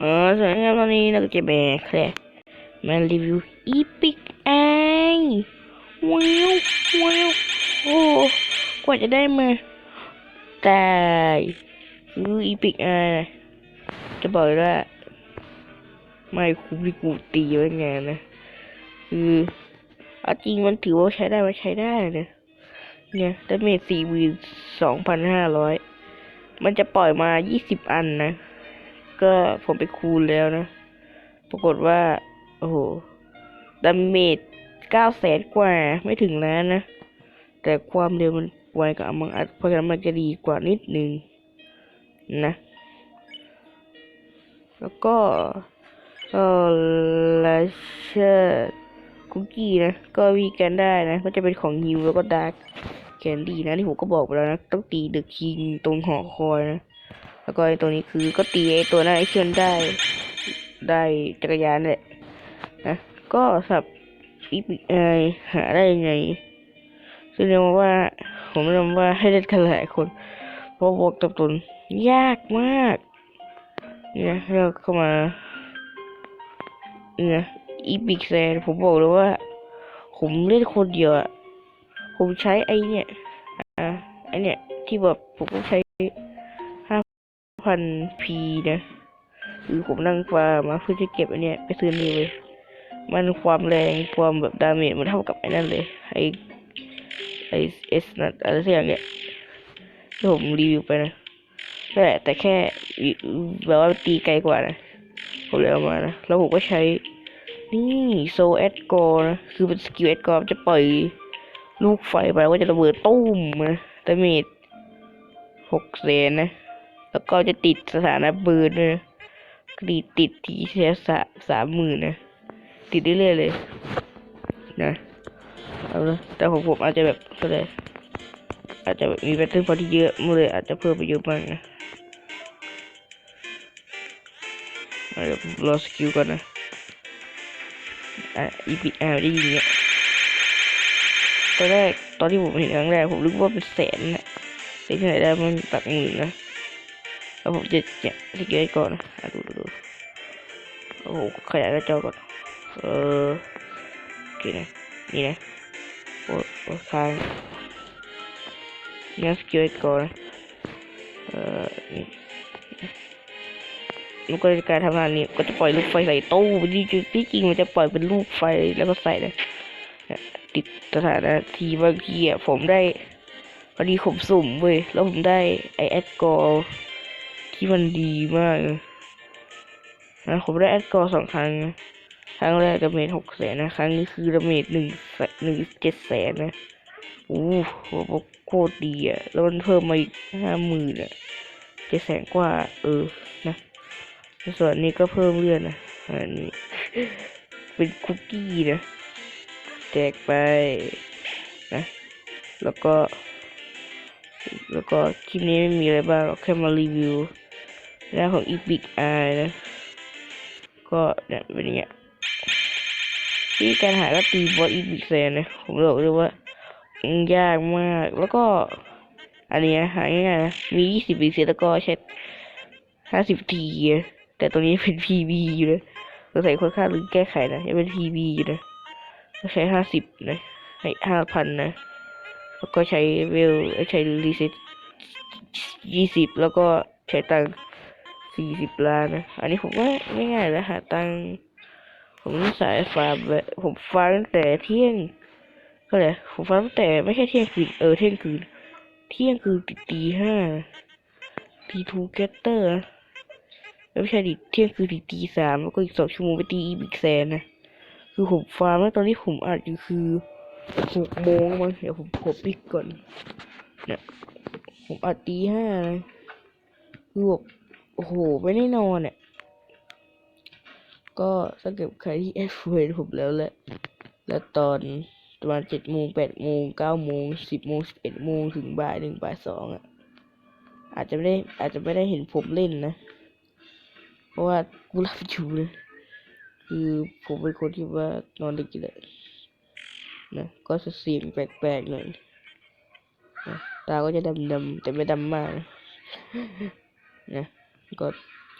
เออสวัสดีครับตอนนี้เราก็จะแบกแค่มารีวิวอีพิกไอว้าวว้าวโอ้กว่าจะได้มาตายคืออีพิกไอจะบอกว่าไม่คุ้มที่กูตีไว้ไงนะคือเอาจริงมันถือว่าใช้ได้มันใช้ได้นะเนี่ยดาเมจสี่หมื่นสองพันห้าร้อยมันจะปล่อยมายี่สิบอันนะ ก็ผมไปคูณแล้วนะ ปรากฏว่า โอ้โหดาเมจเก้าแสนกว่าไม่ถึงล้านนะ แต่ความเร็วมันไวกว่าอมังอัดเพราะฉะนั้นมันจะดีกว่านิดนึงนะ แล้วก็เออลาเชอร์คุกกี้นะ ก็วีแกนได้นะก็จะเป็นของฮิวแล้วก็ดาร์กแคนดี้นะที่ผมก็บอกไปแล้วนะ ต้องตีเดอะคิงตรงหอคอยนะ แล้วก็ไอ้ตัวนี้คือก็ตีไอ้ตัวนั้นไอ้เชือนได้ ได้จักรยานแหละนะก็สับอีพิไอหาได้ยังไงซึ่งเรียกว่า ผมแนะนำว่าให้เล่นกันหลายคน เพราะบอกตับตนยากมากเนี่ยเราเข้ามาเนี่ยอีพิกแซนผมบอกเลยว่า ผมเล่นคนเดียวอะผมใช้ไอเนี่ยอะไอเนี่ยที่แบบผมก็ใช้ พันพีนะคือผมนั่งฟาร์มาเพื่อจะเก็บอันเนี้ยไปซื้อนี่เลยมันความแรงความแบบดาเมจมันเท่ากับไอ้นั่นเลยไอไอเอสนั่นอะไรสักอย่างเนี้ยที่ผมรีวิวไปนะนั่นแหละแต่แค่แบบว่าตีไกลกว่านะผมเลยเอามานะแล้วผมก็ใช้ นี่โซเอสโกนะคือเป็นสกิลเอสโกจะปล่อยลูกไฟไปวก็จะระเบิดตุ้มนะดาเมจหกเซนนะ แล้วก็จะติดสถานะปืนด้วยนะติดติดทีเสียสะสามหมื่นนะ ติดเรื่อยๆเลยนะเอาละแต่ของผมอาจจะแบบก็เลยอาจจะมีแพทเทิร์พอที่เยอะมันเลย อาจจะเพิ่มไปเยอะมากนะเดี๋ยวรอสกิลก่อนนะอะอีพีอ่าได้ยินเนี่ยตอนแรกตอนที่ผมเห็นครั้งแรกผมนึกว่าเป็นแสนนะแต่ที่ไหนได้มันตักหมื่นนะ แล้วผมจะเนี่ยที่เกยก่อนนะอะดูดูดูโอ้โหขยายหน้าจอก่อน เออโอเคนะนี่นะโอ้โอ้ค้างนี่สกิลก่อนเออนี่มันก็จะการทำงานนี้ก็จะปล่อยลูกไฟใส่ตู้ที่จริงที่จริงมันจะปล่อยเป็นลูกไฟแล้วก็ใส่เลยเนี่ยติดสถานะทีบางทีอะผมได้พอดีผมสุ่มเว้ยแล้วผมได้ไอแอดกอล ที่มันดีมากนะผมได้แอดกอร์สองครั้งนะครั้งแรกดาเมจหกแสนนะครั้งนี้คือดาเมจหนึ่งหนึ่งเจ็ดแสนนะโอ้โหโคตรดีอะแล้วมันเพิ่มมาอีกห้าหมื่นอะเจ็ดแสนกว่า เออนะส่วนนี้ก็เพิ่มเลื่อนนะอันนี้เป็นคุกกี้นะแจกไปนะ แล้วก็ แล้วก็คลิปนี้ไม่มีอะไรบ้างหรอกแค่มารีวิว หน้าของ Epic Eye นะก็เนี่ยเป็นอย่างเงี้ยที่การหาก็ตีบอส Epic แซนนะผมบอกเลยว่ายากมากแล้วก็อันนี้หาง่ายๆนะมียี่สิบปีเซแล้วก็ใช้ห้าสิบทีแต่ตัวนี้เป็น PB อยู่เลยสงสัยคนค่าลืมแก้ไขนะยังเป็น PB อยู่นะก็ใช้ห้าสิบนะให้ห้าพันนะแล้วก็ใช้เวลใช้รีเซ็ตยี่สิบแล้วก็ใช้ตัง สี่สิบล้านนะ อันนี้ผมว่าง่ายๆแล้วหาตังผมสายฟาร์มแบบผมฟาร์มตั้งแต่เที่ยง ก็เลยผมฟาร์มตั้งแต่ไม่ใช่เที่ยงคืน เออเที่ยงคืน เที่ยงคืนตีห้าตีทูเกตเตอร์ไม่ใช่ดิเที่ยงคืนตีตีสามแล้วก็อีกสองชั่วโมงไปตีอีบิกแซนนะคือผมฟาร์มแล้วตอนนี้ผมอัดอยู่คือหกโมงมั้งเดี๋ยวผมกดปิดก่อนเนี่ยผมอัดตีห้าเลยคือแบบ โอ้โห ไม่ได้นอนเนี่ย ก็ถ้าเกิดใครที่แอดเวนผมแล้วแหละ แล้วตอนประมาณเจ็ดโมงแปดโมงเก้าโมงสิบโมงสิบเอ็ดโมงถึงบ่ายหนึ่งบ่ายสองอะ อาจจะไม่ได้อาจจะไม่ได้เห็นผมเล่นนะ เพราะว่ากูรับอยู่เลยคือผมเป็นคนที่ว่านอนดึกอยู่แล้วนะก็จะเสียงแปลกๆหน่อยตาก็จะดำๆแต่ไม่ดำมากนะ ก็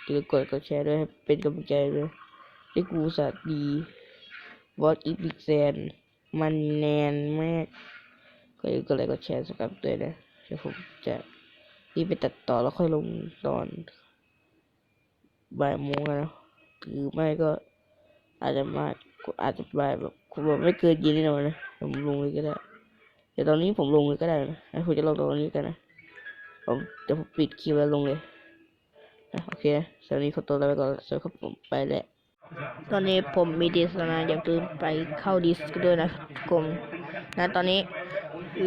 อย่าลืมกดกดแชร์ด้วยเป็นกำลังใจด้วยที่กูสัตว์ดีวอตอีพิกแซนมันแนนมากก็อย่าลืมกดไลค์กดแชร์สกับด้วยนะเดี๋ยวผมจะรีบไปตัดต่อแล้วค่อยลงตอนบ่ายโมงนะหรือไม่ก็อาจจะมาอาจจะบ่ายแบบคุณบอกไม่เกินย็นแน่นอนนะผมลงเลยก็ได้เดี๋ยวตอนนี้ผมลงเลยก็ได้นะให้ผมจะลงตอนนี้กันนะผมเดี๋ยวผมปิดคลิปแล้วลงเลย นะโอเคสวันนี้ขอตัวลาไปก่อนสวัสดีครับผมไปแล้วตอนนี้ผมมีดิสนะอย่าลืมไปเข้าดิสกันด้วยนะกลุ่มนะตอนนี้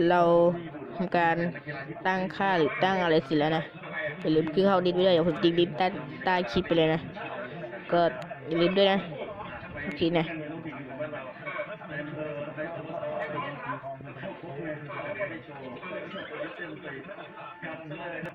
เราทำการตั้งค่าหรือตั้งอะไรเสิแล้วนะอย่าลืมคือเข้าดิสไว้ด้วยอย่าผมทิ้งดิสใต้ใต้คลิปไปเลยนะ ก็อย่าลืมด้วยนะโอเคนะเ